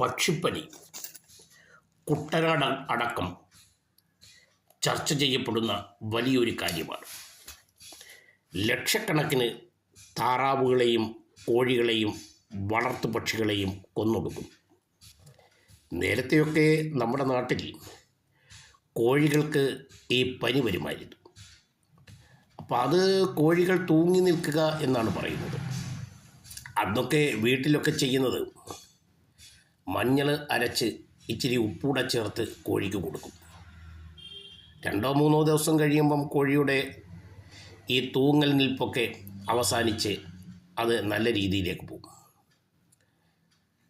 പക്ഷിപ്പനി കുട്ടനാട് അടക്കം ചർച്ച ചെയ്യപ്പെടുന്ന വലിയൊരു കാര്യമാണ്. ലക്ഷക്കണക്കിന് താറാവുകളെയും കോഴികളെയും വളർത്തു പക്ഷികളെയും കൊന്നൊടുക്കും. നേരത്തെയൊക്കെ നമ്മുടെ നാട്ടിൽ കോഴികൾക്ക് ഈ പനി വരുമായിരുന്നു. അപ്പോൾ അത് കോഴികൾ തൂങ്ങി നിൽക്കുക എന്നാണ് പറയുന്നത്. അന്നൊക്കെ വീട്ടിലൊക്കെ ചെയ്യുന്നത് മഞ്ഞൾ അരച്ച് ഇച്ചിരി ഉപ്പൂടെ ചേർത്ത് കോഴിക്ക് കൊടുക്കും. രണ്ടോ മൂന്നോ ദിവസം കഴിയുമ്പം കോഴിയുടെ ഈ തൂങ്ങൽ നിൽപ്പൊക്കെ അവസാനിച്ച് അത് നല്ല രീതിയിലേക്ക് പോകും.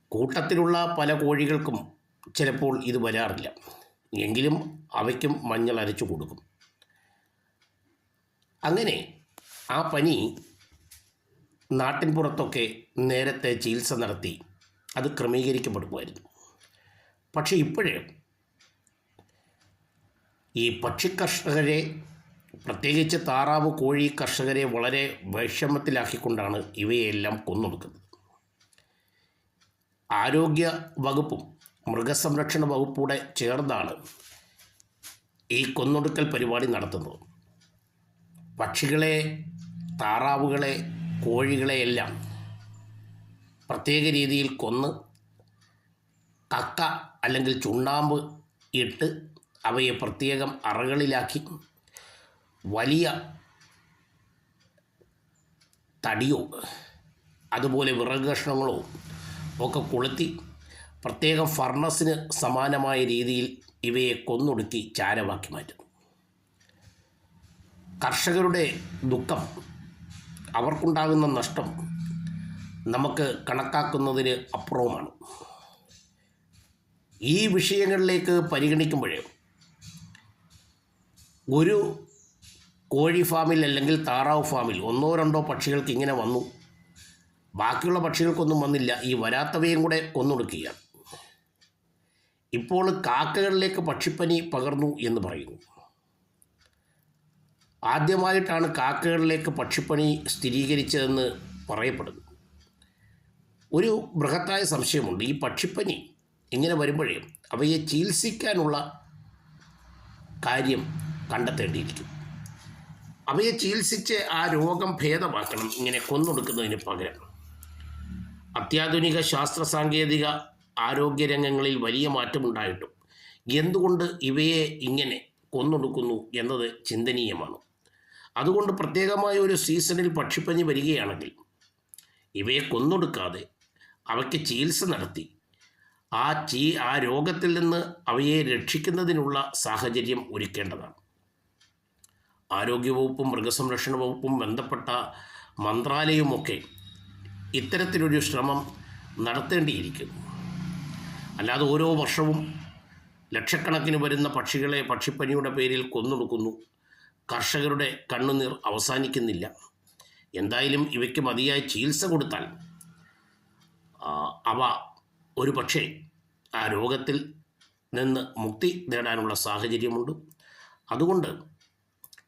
കൂട്ടത്തിലുള്ള പല കോഴികൾക്കും ചിലപ്പോൾ ഇത് വരാറില്ല. എങ്കിലും അവയ്ക്കും മഞ്ഞൾ അരച്ചു കൊടുക്കും. അങ്ങനെ ആ പനി നാട്ടിൻ പുറത്തൊക്കെ നേരത്തെ ചികിത്സ നടത്തി അത് ക്രമീകരിക്കപ്പെടുമായിരുന്നു. പക്ഷേ ഇപ്പോഴേ ഈ പക്ഷി കർഷകരെ പ്രത്യേകിച്ച് താറാവ് കോഴി കർഷകരെ വളരെ വിഷമത്തിലാക്കിക്കൊണ്ടാണ് ഇവയെല്ലാം കൊന്നൊടുക്കുന്നത്. ആരോഗ്യ വകുപ്പും മൃഗസംരക്ഷണ വകുപ്പൂടെ ചേർന്നാണ് ഈ കൊന്നൊടുക്കൽ പരിപാടി നടത്തുന്നത്. പക്ഷികളെ താറാവുകളെ കോഴികളെയെല്ലാം പ്രത്യേക രീതിയിൽ കൊന്ന് കക്ക അല്ലെങ്കിൽ ചുണ്ണാമ്പ് ഇട്ട് അവയെ പ്രത്യേകം അറകളിലാക്കി വലിയ തടിയോ അതുപോലെ വിറകഷ്ണങ്ങളോ ഒക്കെ കൊളുത്തി പ്രത്യേകം ഫർണസിന് സമാനമായ രീതിയിൽ ഇവയെ കൊന്നൊടുക്കി ചാരമാക്കി മാറ്റുന്നു. കർഷകരുടെ ദുഃഖം അവർക്കുണ്ടാകുന്ന നഷ്ടം നമുക്ക് കണക്കാക്കുന്നതിന് അപ്പുറവുമാണ്. ഈ വിഷയങ്ങളിലേക്ക് പരിഗണിക്കുമ്പോഴേ ഒരു കോഴി ഫാമിൽ അല്ലെങ്കിൽ താറാവ് ഫാമിൽ ഒന്നോ രണ്ടോ പക്ഷികൾക്ക് ഇങ്ങനെ വന്നു. ബാക്കിയുള്ള പക്ഷികൾക്കൊന്നും വന്നില്ല. ഈ വരാത്തവയും കൂടെ കൊന്നൊടുക്കുകയാണ്. ഇപ്പോൾ കാക്കകളിലേക്ക് പക്ഷിപ്പനി പകർന്നു എന്ന് പറയുന്നു. ആദ്യമായിട്ടാണ് കാക്കകളിലേക്ക് പക്ഷിപ്പനി സ്ഥിരീകരിച്ചതെന്ന് പറയപ്പെടുന്നു. ഒരു ബൃഹത്തായ സംശയമുണ്ട്. ഈ പക്ഷിപ്പനി ഇങ്ങനെ വരുമ്പോഴേ അവയെ ചികിത്സിക്കാനുള്ള കാര്യം കണ്ടെത്തേണ്ടിയിരിക്കും. അവയെ ചികിത്സിച്ച് ആ രോഗം ഭേദമാക്കണം ഇങ്ങനെ കൊന്നൊടുക്കുന്നതിന് പകരം. അത്യാധുനിക ശാസ്ത്ര സാങ്കേതിക ആരോഗ്യരംഗങ്ങളിൽ വലിയ മാറ്റമുണ്ടായിട്ടും എന്തുകൊണ്ട് ഇവയെ ഇങ്ങനെ കൊന്നൊടുക്കുന്നു എന്നത് ചിന്തനീയമാണ്. അതുകൊണ്ട് പ്രത്യേകമായ ഒരു സീസണിൽ പക്ഷിപ്പനി വരികയാണെങ്കിൽ ഇവയെ കൊന്നൊടുക്കാതെ അവയ്ക്ക് ചികിത്സ നടത്തി. ആ ചീ ആ രോഗത്തിൽ നിന്ന് അവയെ രക്ഷിക്കുന്നതിനുള്ള സാഹചര്യം ഒരുക്കേണ്ടതാണ്. ആരോഗ്യവകുപ്പും മൃഗസംരക്ഷണ വകുപ്പും ബന്ധപ്പെട്ട മന്ത്രാലയവുമൊക്കെ ഇത്തരത്തിലൊരു ശ്രമം നടത്തേണ്ടിയിരിക്കുന്നു. അല്ലാതെ ഓരോ വർഷവും ലക്ഷക്കണക്കിന് വരുന്ന പക്ഷികളെ പക്ഷിപ്പനിയുടെ പേരിൽ കൊന്നൊടുക്കുന്നു. കർഷകരുടെ കണ്ണുനീർ അവസാനിക്കുന്നില്ല. എന്തായാലും ഇവയ്ക്ക് മതിയായ ചികിത്സ കൊടുത്താൽ അവ ഒരു പക്ഷേ ആ രോഗത്തിൽ നിന്ന് മുക്തി നേടാനുള്ള സാഹചര്യമുണ്ട്. അതുകൊണ്ട്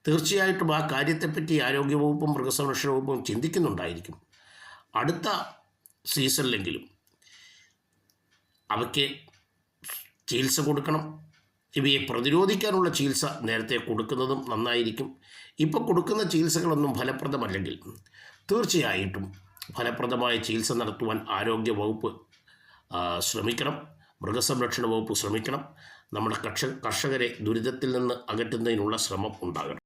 തീർച്ചയായിട്ടും ആ കാര്യത്തെപ്പറ്റി ആരോഗ്യവകുപ്പും മൃഗസംരക്ഷണ വകുപ്പും ചിന്തിക്കുന്നുണ്ടായിരിക്കും. അടുത്ത സീസണിലെങ്കിലും അവയ്ക്ക് ചികിത്സ കൊടുക്കണം. ഇവയെ പ്രതിരോധിക്കാനുള്ള ചികിത്സ നേരത്തെ കൊടുക്കുന്നതും നന്നായിരിക്കും. ഇപ്പോൾ കൊടുക്കുന്ന ചികിത്സകളൊന്നും ഫലപ്രദമല്ലെങ്കിൽ തീർച്ചയായിട്ടും ഫലപ്രദമായ ചികിത്സ നടത്തുവാൻ ആരോഗ്യ വകുപ്പ് ശ്രമിക്കണം. മൃഗസംരക്ഷണ വകുപ്പ് ശ്രമിക്കണം. നമ്മുടെ കർഷ കർഷകരെ ദുരിതത്തിൽ നിന്ന് അകറ്റുന്നതിനുള്ള ശ്രമം ഉണ്ടാകണം.